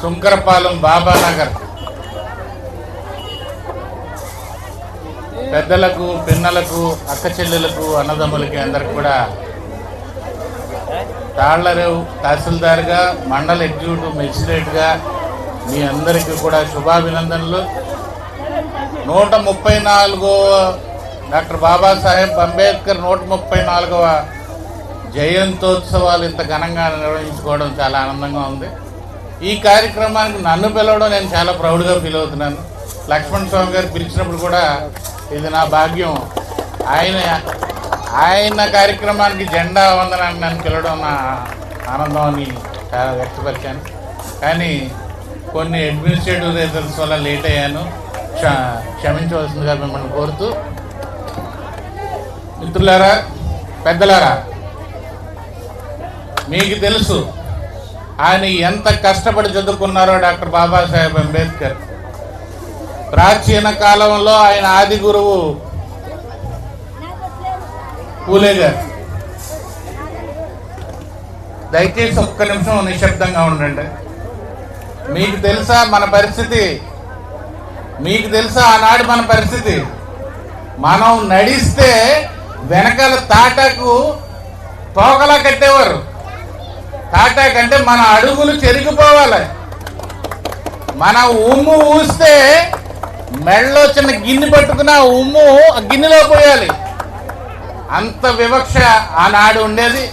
సుంకరపాలెం బాబానగర్ పెద్దలకు పిన్నలకు అక్క చెల్లెలకు అన్నదమ్ములకి అందరికి కూడా తాళ్ళరేవు తహసీల్దార్గా మండల ఎగ్జిక్యూటివ్ మెజిస్ట్రేట్గా మీ అందరికీ కూడా శుభాభినందనలు. నూట ముప్పై నాలుగో డాక్టర్ బాబాసాహెబ్ అంబేద్కర్ నూట ముప్పై నాలుగవ జయంతోత్సవాలు ఇంత ఘనంగా నిర్వహించుకోవడం చాలా ఆనందంగా ఉంది. ఈ కార్యక్రమానికి నన్ను పిలవడం నేను చాలా ప్రౌడ్గా ఫీల్ అవుతున్నాను. లక్ష్మణ్ స్వామి గారు పిలిచినప్పుడు కూడా ఇది నా భాగ్యం. ఆయన ఆయన కార్యక్రమానికి జెండా వందనాన్ని నన్ను పిలవడం నా ఆనందం అని చాలా వ్యక్తపరిచాను. కానీ కొన్ని అడ్మినిస్ట్రేటివ్ రీజన్స్ వల్ల లేట్ అయ్యాను. క్ష క్షమించవలసిందిగా మిమ్మల్ని కోరుతూ మిత్రులారా పెద్దలారా మీకు తెలుసు ఆయన ఎంత కష్టపడి చదువుకున్నారో డాక్టర్ బాబాసాహెబ్ అంబేద్కర్. ప్రాచీన కాలంలో ఆయన ఆది గురువు పూలే గారు దయచేసి ఒక్క నిమిషం నిశ్శబ్దంగా ఉండండి. మీకు తెలుసా మన పరిస్థితి? మీకు తెలుసా ఆనాడు మన పరిస్థితి? మనం నడిస్తే వెనకాల తాటకు తోకలా కట్టేవారు. తాటాకు అంటే మన అడుగులు చెరిగిపోవాలి. మన ఉమ్ము ఊస్తే మెళ్ళలో చిన్న గిన్నె పట్టుకున్న ఉమ్ము ఆ గిన్నెలో పోయాలి. అంత వివక్ష ఆనాడు ఉండేది.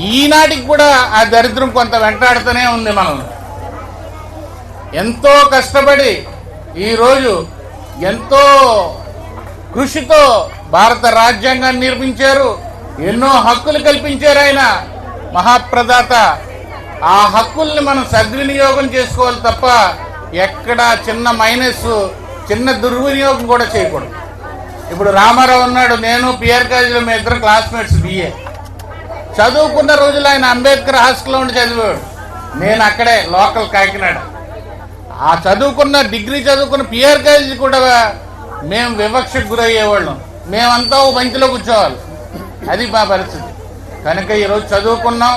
ఈనాటికి కూడా ఆ దరిద్రం కొంత వెంటాడుతూనే ఉంది మనం. ఎంతో కష్టపడి ఈరోజు ఎంతో కృషితో భారత రాజ్యాంగాన్ని నిర్మించారు. ఎన్నో హక్కులు కల్పించారు ఆయన. మహాప్రదాత ఆ హక్కుల్ని మనం సద్వినియోగం చేసుకోవాలి తప్ప ఎక్కడ చిన్న మైనస్ చిన్న దుర్వినియోగం కూడా చేయకూడదు. ఇప్పుడు రామారావు ఉన్నాడు నేను పిఆర్ కాలేజీలో మీ ఇద్దరు క్లాస్మేట్స్ బిఏ చదువుకున్న రోజులు ఆయన అంబేద్కర్ హాస్టల్లో ఉండి చదివాడు. నేను అక్కడే లోకల్ కాకినాడ. ఆ చదువుకున్న డిగ్రీ చదువుకున్న పిఆర్ కాలేజీ కూడా మేము వివక్షకు గురయ్యేవాళ్ళం. మేమంతా ఓ బంతిలో కూర్చోవాలి. అది మా పరిస్థితి. కనుక ఈరోజు చదువుకున్నాం.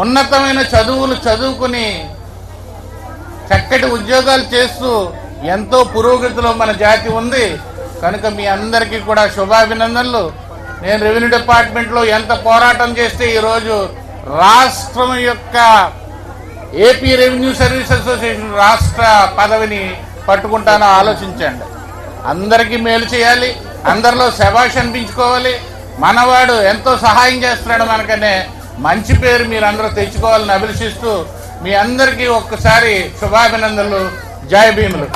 ఉన్నతమైన చదువులు చదువుకుని చక్కటి ఉద్యోగాలు చేస్తూ ఎంతో పురోగతిలో మన జాతి ఉంది. కనుక మీ అందరికీ కూడా శుభాభినందనలు. నేను రెవెన్యూ డిపార్ట్మెంట్లో ఎంత పోరాటం చేస్తే ఈరోజు రాష్ట్రం యొక్క ఏపీ రెవెన్యూ సర్వీస్ అసోసియేషన్ రాష్ట్ర పదవిని పట్టుకుంటానో ఆలోచించండి. అందరికీ మేలు చేయాలి. అందరిలో శభాష్ అనిపించుకోవాలి. మనవాడు ఎంతో సహాయం చేస్తున్నాడు మనకనే. మంచి పేరు మీరు అందరూ తెచ్చుకోవాలని అభిలషిస్తూ మీ అందరికీ ఒక్కసారి శుభాభినందనలు. జై భీములు.